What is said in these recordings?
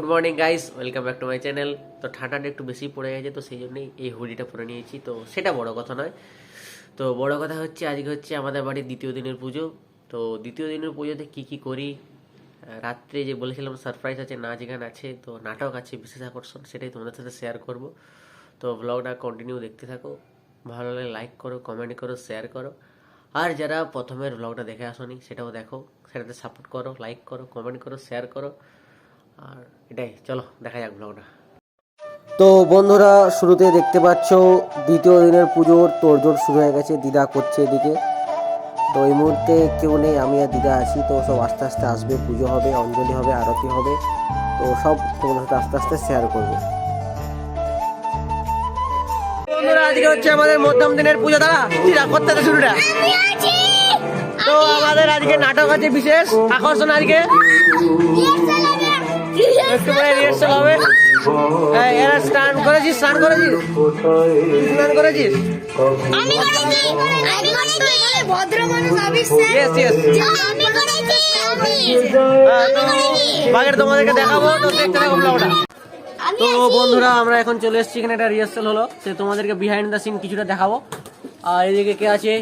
Good morning guys welcome back to my channel তো ঠান্ডাটা একটু বেশি পড়ে গেছে, তো সেই জন্যই এই হুডিটা পরে নিয়েছি। তো সেটা বড় কথা নয়। তো বড় কথা হচ্ছে, আজকে হচ্ছে আমাদের বাড়ির দ্বিতীয় দিনের পুজো। তো দ্বিতীয় দিনের পুজোতে কি কি করি? রাত্রে যে বলেছিলাম সারপ্রাইজ আছে, নাচ গান আছে, তো নাটক আছে, বিশেষ আকর্ষণ, সেটাই তোমাদের সাথে শেয়ার করব। তো ব্লগটা কন্টিনিউ দেখতে থাকো। ভালো লাগলে লাইক করো কমেন্ট করো শেয়ার করো। আর যারা প্রথমের ব্লগটা দেখে আসোনি, সেটাও দেখো। সেটাতে সাপোর্ট করো লাইক করো কমেন্ট করো শেয়ার করো। আর এটাই চলো দেখা যাক ব্লগটা তো বন্ধুরা শুরুতে দেখতে পাচ্ছ দ্বিতীয় দিনের পুজোর তোড়জোড় শুরু হয়ে গেছে দিদা করছে এদিকে। তো এই মুহূর্তে কেউ নেই আমি আর দিদা আছি তো সব আস্তে আস্তে আসবে পুজো হবে অঞ্জলি হবে আরতি হবে। তো সব তোমাদের সাথে আস্তে আস্তে শেয়ার করব। বন্ধুরা আজকে হচ্ছে আমাদের মধ্যম দিনের পুজো দাঁড়া দিদা করতে শুরুটা? তো আমাদের আজকে নাটক আছে বিশেষ আকর্ষণ আজকে। একটু পরে রিহার্সাল হবে এই, এরা স্নান করেছিস স্নান করেছিস? স্নান করেছিস? আমি করেছি আমি করেছি। ভদ্র মানুষ আবিষ্কার ইয়েস ইয়েস আমি করেছি আমি। বাগের তোমাদেরকে দেখাবো তো দেখতে থাকো ব্লগটা। তো বন্ধুরা আমরা এখন চলে এসেছি এখানে একটা রিহার্সাল হলো। সে তোমাদেরকে বিহাইন্ড দ্য সিন কিছুটা দেখাবো। আর এদিকে কে আছে?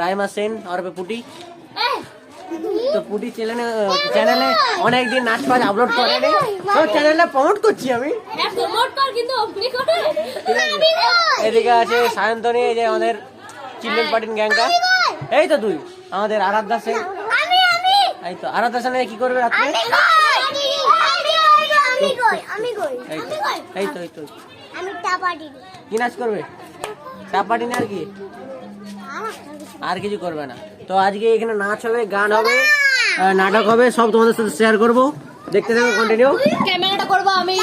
রাইমা সেন আর পুটি। তো পুটি চ্যানেলে চ্যানেলে অনেকদিন নাচ ফাচ আপলোড করে নি তো চ্যানেলটা প্রমোট করছি আমি। আমি এদিকে আছে সায়ন্তনী এই যে আমাদের চিলড্রেন পার্টির গ্যাংটা। এই তো তুই আমাদের আরাধ্যা সেন। এই তো আরাধ্যা সেন কি করবে রাত্রে? এই তো এই তো কি নাচ করবে? চাপ পার্টি না আর কি? আর কিছু করবে না। তো আজকে এখানে নাচ হবে গান হবে নাটক হবে সব তোমাদের সাথে শেয়ার করব। দেখতে থাকো কন্টিনিউ ক্যামেরাটা করব আমি।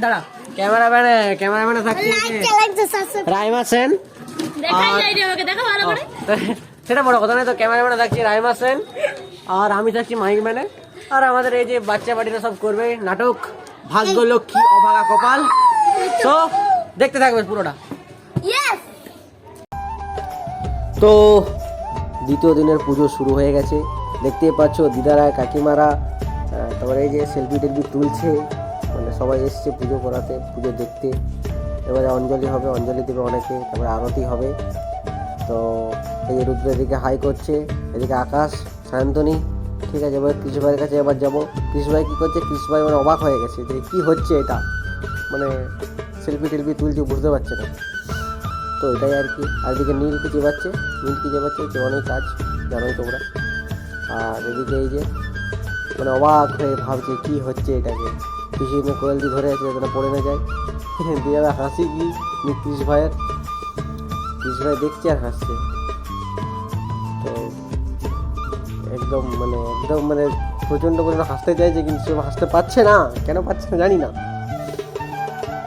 দাঁড়া ক্যামেরাম্যান ক্যামেরাম্যানে থাকছে। রাইমা সেন আর- যাই রে ওকে দেখা ভালো করে। সেটা বড় কথা নয় তো ক্যামেরাম্যানে থাকছি রাইমা সেন আর আমি থাকছি মাইক ম্যানে। আর আমাদের এই যে বাচ্চা বাড়িরা সব করবে নাটক ভাগ্য লক্ষ্মী অভাগা কপাল। তো দেখতে থাকবে পুরোটা। তো দ্বিতীয় দিনের পুজো শুরু হয়ে গেছে। দেখতেই পাচ্ছ দিদারা, কাকিমারা তারপরে এই যে সেলফি টেলফি তুলছে। মানে সবাই এসছে পুজো করাতে, পুজো দেখতে। এবারে অঞ্জলি হবে, অঞ্জলি দেবে অনেকে, তারপরে আরতি হবে। তো এই যে রুদ্র এদিকে হাই করছে, এদিকে আকাশ সায়ন্তনী ঠিক আছে, এবার কৃষ্ণ ভাইয়ের কাছে এবার যাব। কৃষ্ণ ভাই কী করছে কৃষ্ণ ভাই মানে অবাক হয়ে গেছে যে কী হচ্ছে এটা? মানে সেলফি টেলফি তুলছে, বুঝতে পারছে না। তো এটাই আর কি। আর এদিকে নীলকে চেবাচ্ছে? নীলকে চেবাচ্ছে? অনেক কাজ, জানোই তোমরা। আর এদিকে এই যে মানে অবাক হয়ে ভাবছে কি হচ্ছে এটাকে। পিছনে কোয়েল দিয়ে ধরে আছে যাতে পড়ে না যায়। দিয়ে আবার হাসি কি কৃষ ভাইয়ের? কৃষ ভাই দেখছে আর হাসছে। তো একদম মানে একদম মানে প্রচণ্ড পরিমাণে হাসতে চাইছে, কিন্তু সে হাসতে পারছে না। কেন পারছে না জানি না।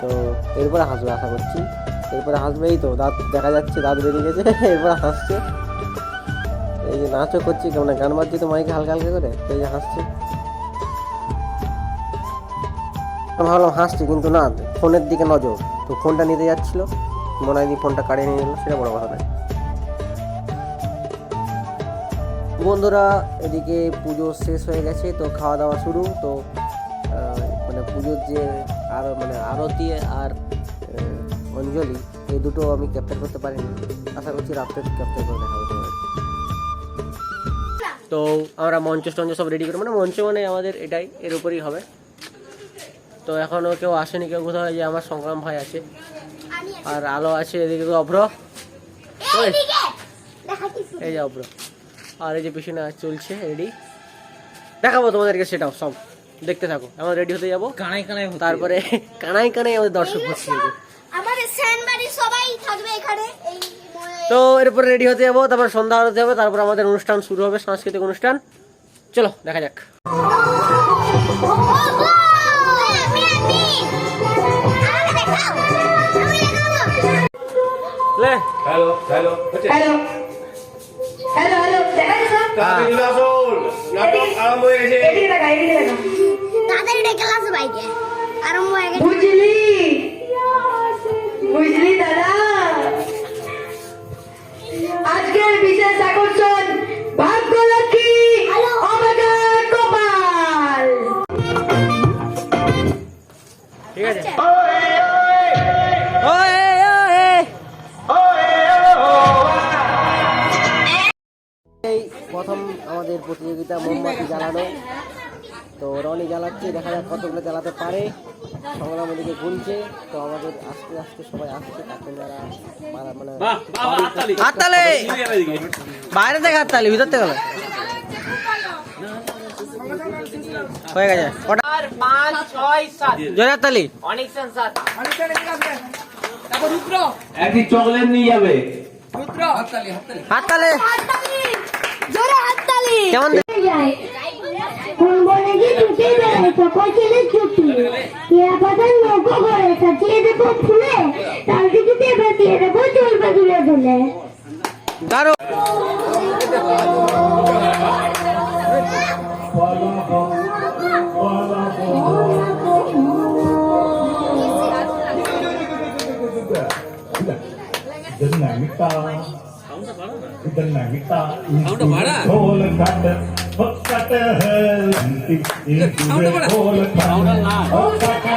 তো এরপরে হাসবে, আশা করছি। এরপরে হাসবে, এই তো দাঁত দেখা যাচ্ছে, দাঁত বেরিয়ে গেছে, এরপরে হাসছে। এই যে নাচও করছি, কেমন গান বাজছে তো মাইকে হালকা হালকা করে, এই যে হাসছে। ভাবলাম হাসছে, কিন্তু না, ফোনের দিকে নজর। তো ফোনটা নিতে যাচ্ছিল, মনে হয় ফোনটা কাড়িয়ে নিয়ে নিল সেটা বড় কথা নয়। বন্ধুরা, এদিকে পুজো শেষ হয়ে গেছে, তো খাওয়া দাওয়া শুরু, তো মানে পুজোর যে আর মানে আরতি আর অঞ্জলি এই দুটো আমি ক্যাপচার করতে পারিনি। আশা করছি রাত্রে ক্যাপচার করে দেখাবো তোমাদের। তো আমরা মঞ্চ টঞ্চ সব রেডি করি মানে মঞ্চ মানে আমাদের এটাই এর উপরেই হবে। তো এখনও কেউ আসেনি কেউ কোথাও যে আমার সংগ্রাম ভাই আছে। আর আলো আছে এদিকে তো অভ্র। দেখা এই যে অভ্র। আর এই যে পিছনে চলছে রেডি দেখাবো তোমাদেরকে সেটাও সব। দেখতে থাকো। আমরা রেডি হতে যাব। কানাই কানাই তারপরে কানাই কানাই আমাদের দর্শক হচ্ছে আমাদের স্যানবাড়ি সবাই থাকবে এখানে এই তো এরপরে রেডি হতে যাব তারপর সন্ধ্যা হতে যাবে তারপর আমাদের অনুষ্ঠান শুরু হবে সাংস্কৃতিক অনুষ্ঠান। চলো দেখা যাক। Hello hello hello hello hello দেখা যাচ্ছে স্যার তাড়াতাড়ি চলে আসুন নাটক আরম্ভ হয়ে গেছে। এদিকে দেখা এদিকে দেখা। তাড়াতাড়ি ডেকে আসো বাইকে আরম্ভ হয়ে গেছে। বুঝলি? বুঝলি? প্রথম আমাদের প্রতিযোগিতা মোমবাতি জ্বালানো। তো রনি জ্বালাচ্ছে দেখা যাক কতগুলো জ্বালাতে পারে। সংগ্রাম ওদিকে গুনছে তো আমাদের আস্তে আস্তে সবাই আসছে কাকিমারা মারা- মানে হাততালি। বাইরে থেকে হাততালি ভিতর থেকে। হয়ে গেছে। পাঁচ ছয় সাত। জোরে হাততালি। অনেক সাত একটি চকলেট নিয়ে যাবে। হাততালি। হাততালি! কেমন কোন বনে কি ছুটি বেড়াইছো কইছিলে ছুটি কে পাতা নৌকো করে সাজিয়ে দেবো ফুলে তার দিকে দিয়ে চলবে তুলে তুলে দারো ಇದನ್ನ ವಿಟಾ ಕೋಲ ಕಟ ಹೊಕ್ಕಟ ಹಂತಿ ಕೋಲ ಕಟ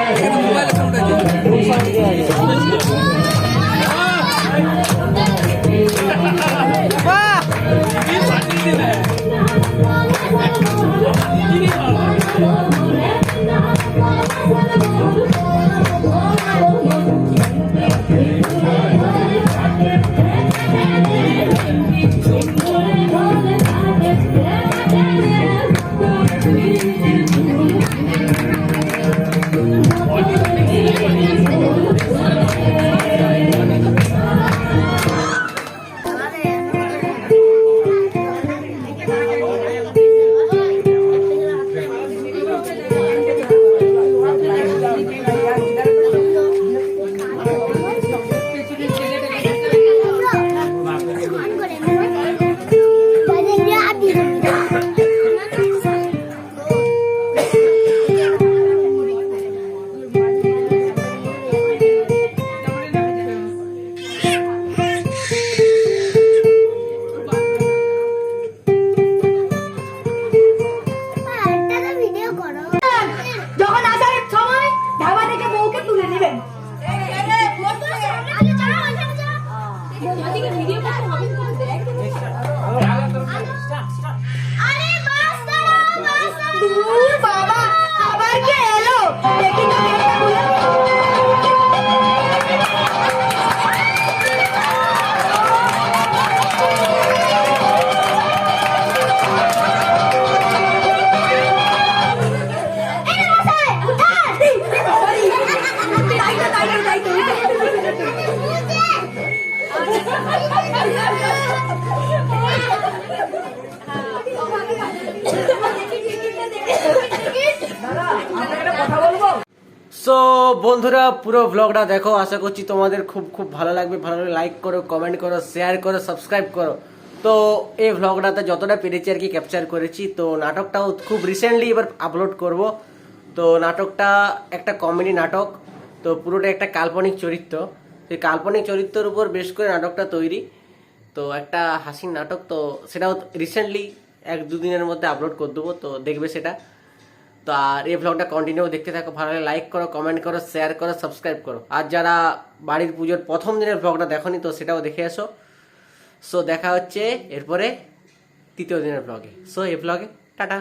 বন্ধুরা, পুরো ব্লগটা দেখো। আশা করছি তোমাদের খুব খুব ভালো লাগবে। ভালো লাগলে লাইক করো কমেন্ট করো শেয়ার করো সাবস্ক্রাইব করো। তো এই ভ্লগটাতে যতটা পেরেছি আর কি ক্যাপচার করেছি। তো নাটকটাও খুব রিসেন্টলি এবার আপলোড করব। তো নাটকটা একটা কমেডি নাটক। তো পুরোটা একটা কাল্পনিক চরিত্র। সেই কাল্পনিক চরিত্রের উপর বেশ করে নাটকটা তৈরি। তো একটা হাসির নাটক। তো সেটাও রিসেন্টলি এক দুদিনের মধ্যে আপলোড করে দেবো। তো দেখবে সেটা। তো আর এই ব্লগটা কন্টিনিউ দেখতে থাকো, ভালো লাইক করো কমেন্ট করো শেয়ার করো সাবস্ক্রাইব করো। আর যারা বাড়ির পুজোর প্রথম দিনের ব্লগটা দেখনি, তো সেটাও দেখে এসো। সো দেখা হচ্ছে এরপরে তৃতীয় দিনের ব্লগে সো এই ব্লগে টাটা।